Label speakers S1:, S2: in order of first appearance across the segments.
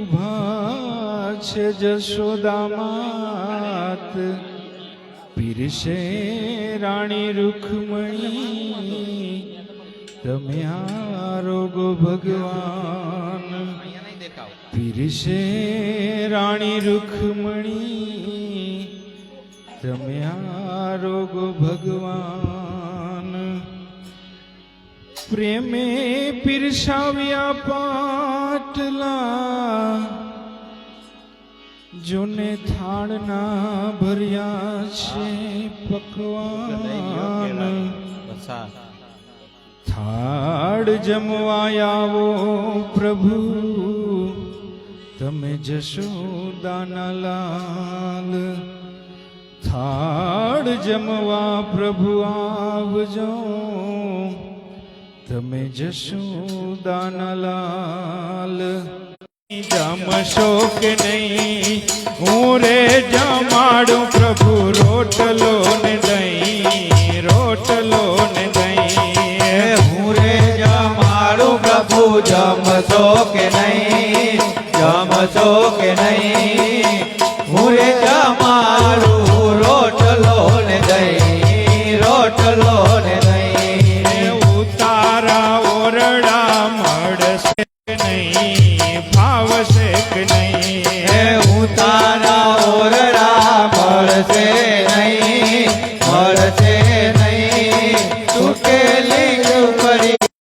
S1: ઊભા છે જશોદામાત પીરશે રાણી રૂખમણી. તમે આરોગો ભગવાન. પીરશે રાણી રૂખમણી. તમે આરોગો ભગવાન. પ્રેમે પીરસાવ્યા પાટલા. જોને થાળના ભર્યા છે પકવાન. થાળ જમવાયાવો પ્રભુ. તમે જશોદાના લાલ થાળ જમવા પ્રભુ આવજો. તમે જશોદાના લાલ જમશો કે નહીં, હું રે જમાડું પ્રભુ રોટલો ને દહીં રોટલો ને દહીં
S2: હું રે જમાડું પ્રભુ જમશો કે નહીં જમશો કે નહીં.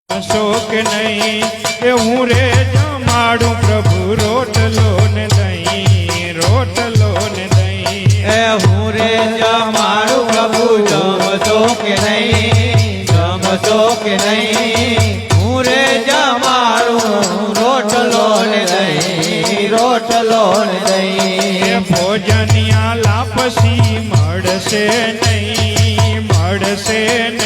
S1: શોક નહીં કે હું રે જમાડું પ્રભુ રોટલો ને દહીં રોટલો ને દહીં
S2: એ હું રે જમાડું પ્રભુ જમશો કે નહીં જમશો કે નહીં હું રે જમાડું રોટલો ને દહીં રોટલો ને
S1: એ
S2: દહીં
S1: ભોજનિયા લાપસી મળશે નહીં મળશે નહીં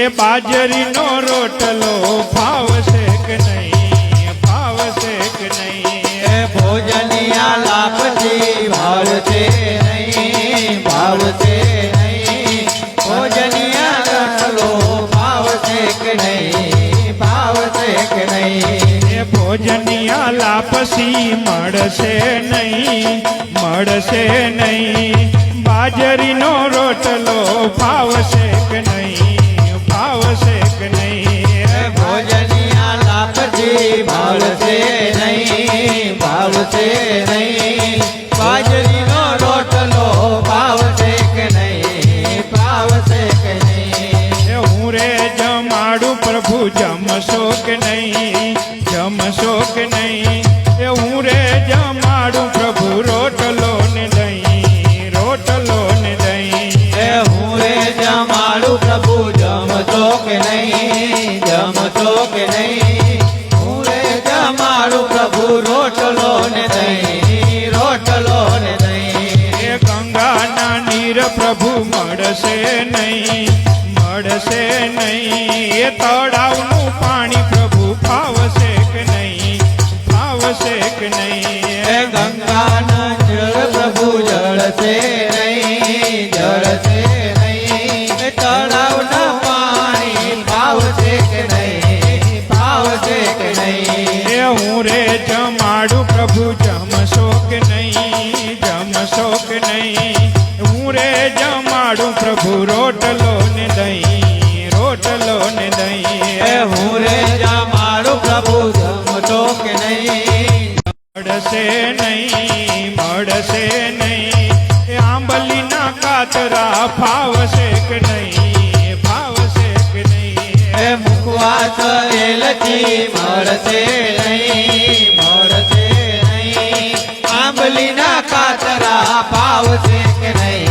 S1: એ બાજરીનો રોટલો ફાવશે કે નહીં? ફાવશે કે નહીં?
S2: એ ભોજનિયા લાપસી ભાવશે નહીં? ભાવશે નહીં? ભોજનિયા રોટલો ભાવશે કે નહીં? ભાવશે કે નહીં?
S1: એ ભોજનિયા લાપસી મળશે નહીં? મળશે નહીં? બાજરીનો રોટલો ફાવશે કે નહીં?
S2: ભાવશે નહીં. બાજરીનો રોટલો ભાવશે કે નહીં? ભાવશે કે નહીં?
S1: હું રે જમાડું પ્રભુ, જમશો કે નહીં? પ્રભુ મળશે નહીં મળશે નહીં. એ તળાવનું પાણી પ્રભુ ફાવશે કે નહીં ફાવશે કે નહીં?
S2: ગંગાના જળ પ્રભુ જળશે.
S1: જમાડું પ્રભુ રોટલો ને દહીં રોટલો ને
S2: એ
S1: દહીં
S2: હું રે જમાડું પ્રભુ જમતો કે નહીં?
S1: મળશે નહીં મળશે નહીં. એ આંબલીના કાતરા ફાવશે કે નહીં? ફાવશે કે નહીં?
S2: એ મુકવા તરેલથી મળશે નહીં મળશે નહીં. આંબલીના કાતરા પાવશે કે નહીં?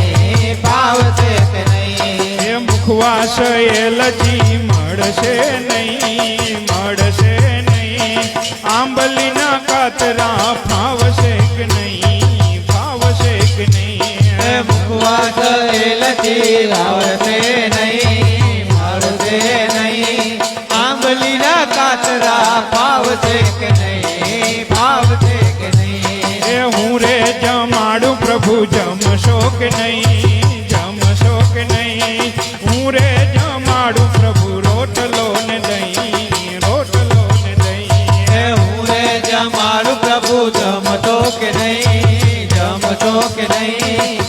S1: મુખવાસ એલચી મળશે નહીં મળશે નહીં. આંબલીના કાતરા ફાવશે કે નહીં ફાવશે કે
S2: એ
S1: નહીં
S2: મુખવાસ એલચી આવશે નહીં મળશે નહીં. આંબલીના કાતરા ફાવશે કે નહીં ફાવશે કે નહીં?
S1: એ હું રે જમાડું પ્રભુ જમશો કે નહીં? શોખ નહીં. હું રે જમાડું પ્રભુ, રોટલો ને દહીં, રોટલો ને દહીં.
S2: હું રે જમાડું પ્રભુ,
S1: જમતો કે નહીં, જમતો કે નહીં?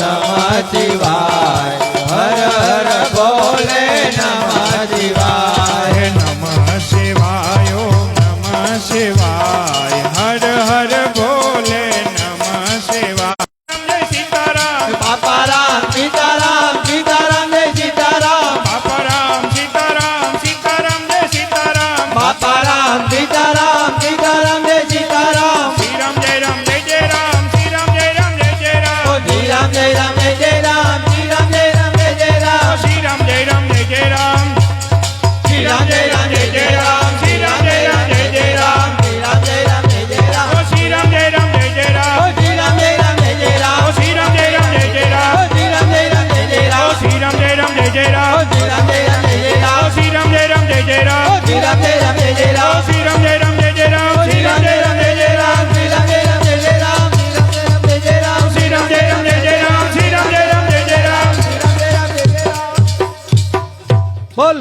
S1: શિવા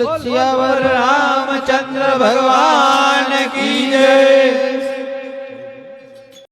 S2: कुल सियावर रामचंद्र भगवान की जय